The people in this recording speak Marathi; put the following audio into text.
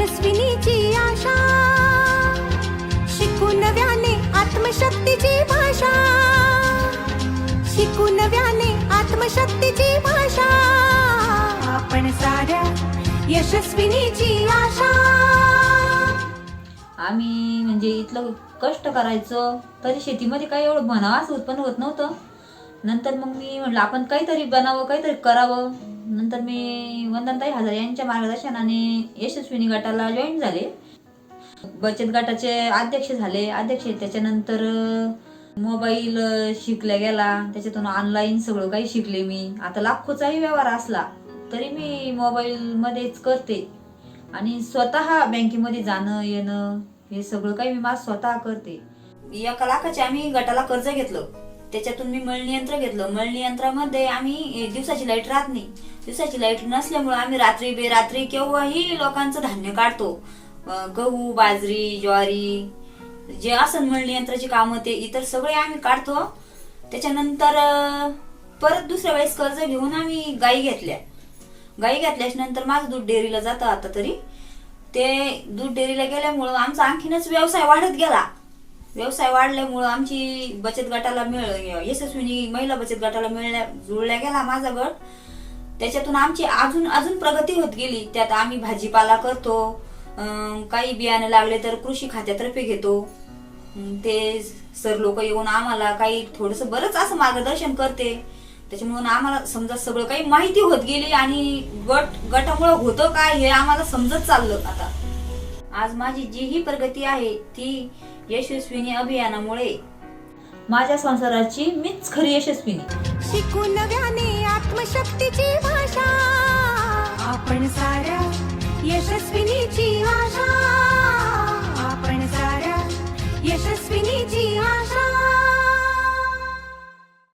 यशस्विनीची आशा. शिकू नव्याने आत्मशक्तीची भाषा. शिकू नव्याने आत्मशक्तीची भाषा. आपण साऱ्या यशस्विनीची आशा. आम्ही म्हणजे इथलं कष्ट करायचं तरी शेतीमध्ये काही एवढं बनावास उत्पन्न होत नव्हतं. नंतर मग मी म्हटलं आपण काहीतरी बनावं काहीतरी करावं. नंतर मी वंदनताई हजार यांच्या मार्गदर्शनाने यशस्विनी गटाला जॉईन झाले. बचत गटाचे अध्यक्ष झाले. अध्यक्ष त्याच्यानंतर मोबाईल शिकल्या गेला. त्याच्यातून ऑनलाईन सगळं काही शिकले मी. आता लाखोचाही व्यवहार असला तरी मी मोबाईलमध्येच करते. आणि स्वतः बँकेमध्ये जाणं येणं हे सगळं काही मी माझं स्वतः करते. एका लाखाचे आम्ही गटाला कर्ज घेतलं. त्याच्यातून मी मळणी यंत्र घेतलं. मळणी यंत्रामध्ये आम्ही दिवसाची लाइट राहत नाही. दिवसाची लाइट नसल्यामुळे आम्ही रात्री बेरात्री केव्हाही लोकांचं धान्य काढतो. गहू बाजरी ज्वारी जे असं मळणी यंत्राची कामं ते इतर सगळे आम्ही काढतो. त्याच्यानंतर परत दुसऱ्या वेळेस कर्ज घेऊन आम्ही गाई घेतल्या. गाई घेतल्याच्या नंतर माझं दूध डेअरीला जातं आता तरी. ते दूध डेअरीला गेल्यामुळं आमचा आणखीनच व्यवसाय वाढत गेला. व्यवसाय वाढल्यामुळं आमची बचत गटाला मिळ यशस्वीनी महिला बचत गटाला मिळल्या जुळल्या गेला माझा गट त्याच्यातून आमची अजून अजून प्रगती होत गेली. त्यात आम्ही भाजीपाला करतो काही बियाणं लागले तर कृषी खात्यातर्फे घेतो. ते सर लोक येऊन आम्हाला काही थोडस बरंच असं मार्गदर्शन करते. त्याच्यामुळे आम्हाला समजा सगळं काही माहिती होत गेली आणि गट गटामुळे होतं काय हे आम्हाला समजत चाललं आता. आज माझी जी ही प्रगती आहे ती यशस्विनी अभियानामुळे. माझ्या संसाराची मीच खरी यशस्विनी. शिकू नव्याने आत्मशक्तीची भाषा. आपण साऱ्या यशस्विनीची आशा. आपण साऱ्या यशस्विनीची आशा.